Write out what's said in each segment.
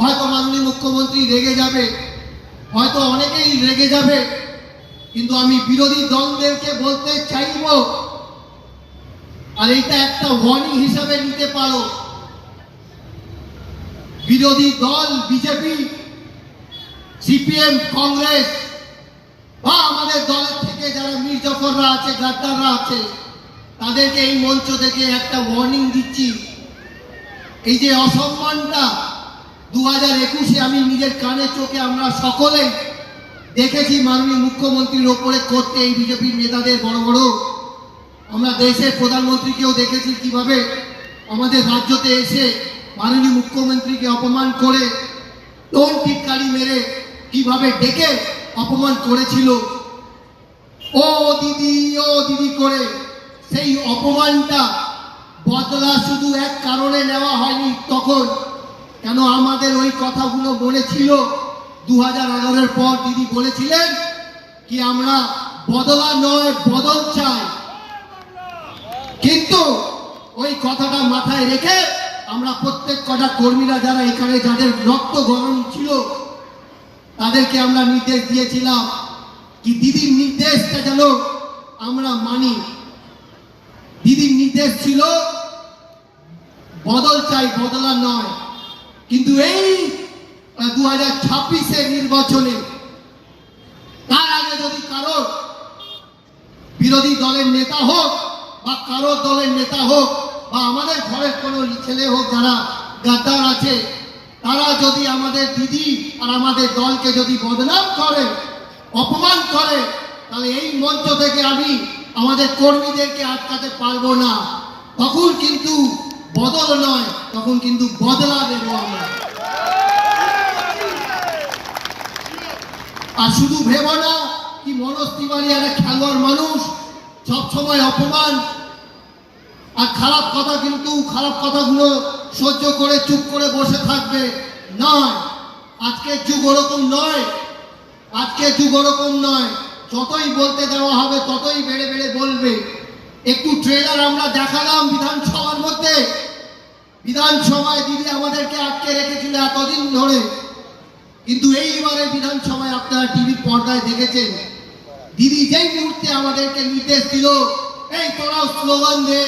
হয়তো মাননীয় মুখ্যমন্ত্রী রেগে যাবে, হয়তো অনেকেই রেগে যাবে, কিন্তু আমি বিরোধী দলদেরকে বলতে চাইব, আর এটা একটা ওয়ার্নিং হিসাবে নিতে পারো। বিরোধী দল, বিজেপি, সিপিএম, কংগ্রেস, বা আমাদের দলের থেকে যারা মীর জফররা আছে, গাদ্দাররা আছে, তাদেরকে এই মঞ্চ থেকে একটা ওয়ার্নিং দিচ্ছি। এই যে অসম্মানটা দু হাজার একুশে আমি নিজের কানে চোখে আমরা সকলেই দেখেছি মাননীয় মুখ্যমন্ত্রীর ওপরে করতে এই বিজেপির নেতাদের বড় বড়। আমরা দেশের প্রধানমন্ত্রীকেও দেখেছি কীভাবে আমাদের রাজ্যতে এসে মাননীয় মুখ্যমন্ত্রীকে অপমান করে টোন টিটকারি মেরে কীভাবে ডেকে অপমান করেছিল। ও দিদি ও দিদি করে সেই অপমানটা বদলা শুধু এক কারণে নেওয়া হয়নি, তখন কেন আমাদের ওই কথাগুলো বলেছিল? দু হাজার এগারোর পর দিদি বলেছিলেন কি আমরা বদলা নয়, বদল চাই। কিন্তু ওই কথাটা মাথায় রেখে আমরা প্রত্যেক কটা কর্মীরা যারা এখানে, যাদের রক্ত গরম ছিল, তাদেরকে আমরা নির্দেশ দিয়েছিলাম কি দিদির নির্দেশটা যেন আমরা মানি। দিদির নির্দেশ ছিল, বদল চাই, বদলা নয়। কিন্তু এই দু হাজার ছাব্বিশের নির্বাচনে তার আগে যদি কারও বিরোধী দলের নেতা হোক বা কারও দলের নেতা হোক বা আমাদের ঘরের কোনো ছেলে হোক যারা গাদ্দার আছে, তারা যদি আমাদের দিদি আর আমাদের দলকে যদি বদনাম করে, অপমান করে, তাহলে এই মঞ্চ থেকে আমি আমাদের কর্মীদেরকে আটকাতে পারব না। তখন কিন্তু বদল নয়। তখন কিন্তু বদলা দেবো আমরা। আর শুধু ভেবো না, কি মনোজ তিওয়ারি একটা খেলোয়াড় মানুষ সবসময় অপমান। আর খারাপ কথা কিন্তু, খারাপ কথাগুলো সহ্য করে, চুপ করে বসে থাকবে। নয় আজকের যুগ ওরকম নয়। আজকের যুগ ওরকম নয়। যতই বলতে দেওয়া হবে, ততই বেড়ে বেড়ে বলবে। একটু ট্রেলার আমরা দেখালাম মধ্যে বিধানসভায় দিদি আমাদেরকে আটকে রেখেছিল এতদিন ধরে। কিন্তু এইবারে বিধানসভায় আপনারা টিভি পর্দায় দেখেছেন। দিদি যেই মুহূর্তে আমাদেরকে নির্দেশ দিল, এই তোরাও স্লোগান দে।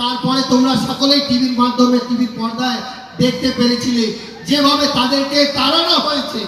তারপরে তোমরা সকলেই টিভির মাধ্যমে টিভির পর্দায় দেখতে পেরেছিলে। যেভাবে তাদেরকে তাড়ানো হয়েছে